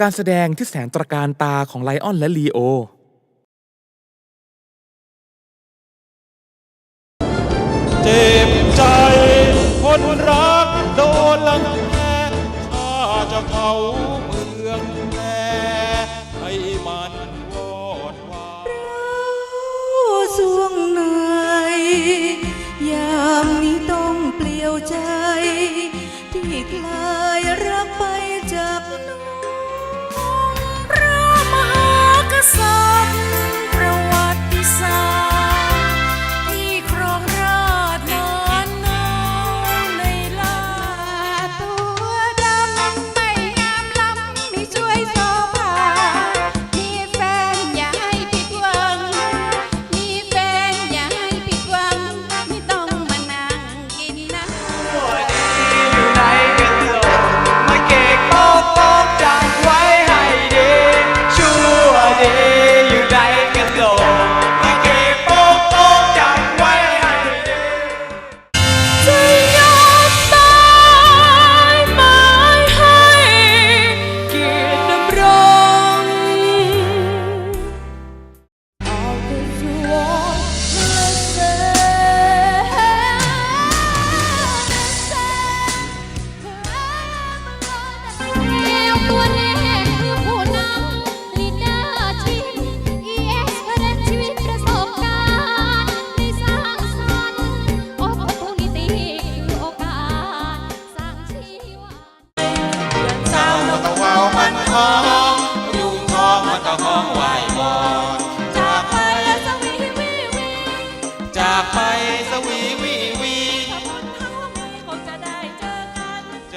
การแสดงที่แสนตระการตาของไลออนและลีโอเจ็บใจคนรักโดนลังแกข้าจะเขาเมืองแพร่ให้มันวอดวายสวงเหนื่อยยามนี้ต้องเปลี่ยวใจ ที่คลายรักไป สัตริย์ประวัติศาสตร์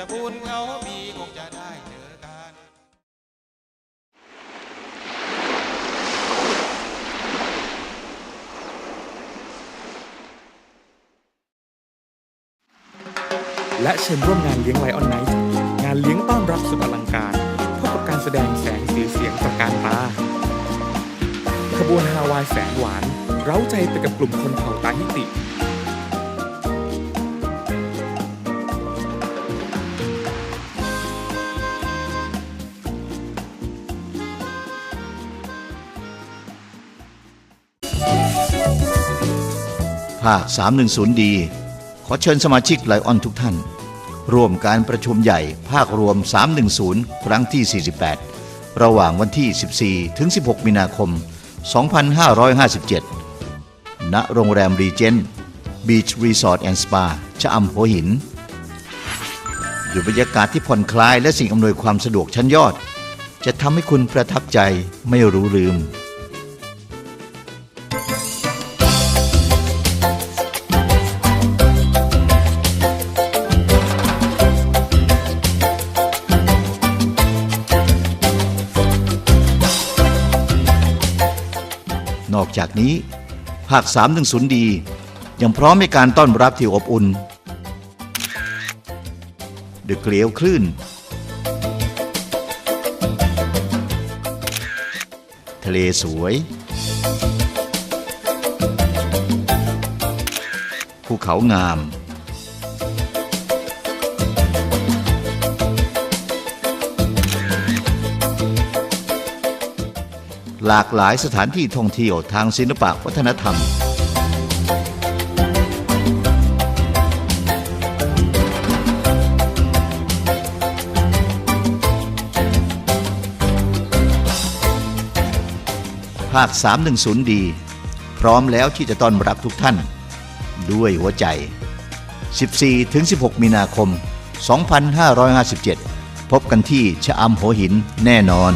จะบุญเขามีคงจะได้เจอกันและเชิญร่วมงานเลี้ยงไลออนไนท์งานเลี้ยงต้อนรับสุดอลังการพบกับการแสดงแสงสีเสียงตระการตาขบวนฮาวายแสนหวาน เร้าใจไปกับกลุ่มคนเผ่าตาฮิติ ภาค 310 ดี ขอเชิญสมาชิกไลออนทุกท่าน ร่วมการประชุมใหญ่ภาครวม 310 ครั้งที่ 48 ระหว่างวันที่ 14 ถึง 16 มีนาคม 2557 ณ โรงแรมรีเจนต์บีชรีสอร์ทแอนด์สปาชะอำหัวหิน อยู่บรรยากาศที่ผ่อนคลายและสิ่งอำนวยความสะดวกชั้นยอด จะทำให้คุณประทับใจไม่รู้ลืม นอกจากนี้ ภาค310ดียังพร้อมในการต้อนรับที่อบอุ่นเดอะเกลียวคลื่น ทะเลสวย ภูเขางาม หลากหลายสถานที่ท่องเที่ยวทางศิลปะวัฒนธรรม ภาค 310 ดี พร้อมแล้วที่จะต้อนรับทุกท่าน ด้วยหัวใจ 14-16 มีนาคม 2557 พบกันที่ชะอำหัวหินแน่นอน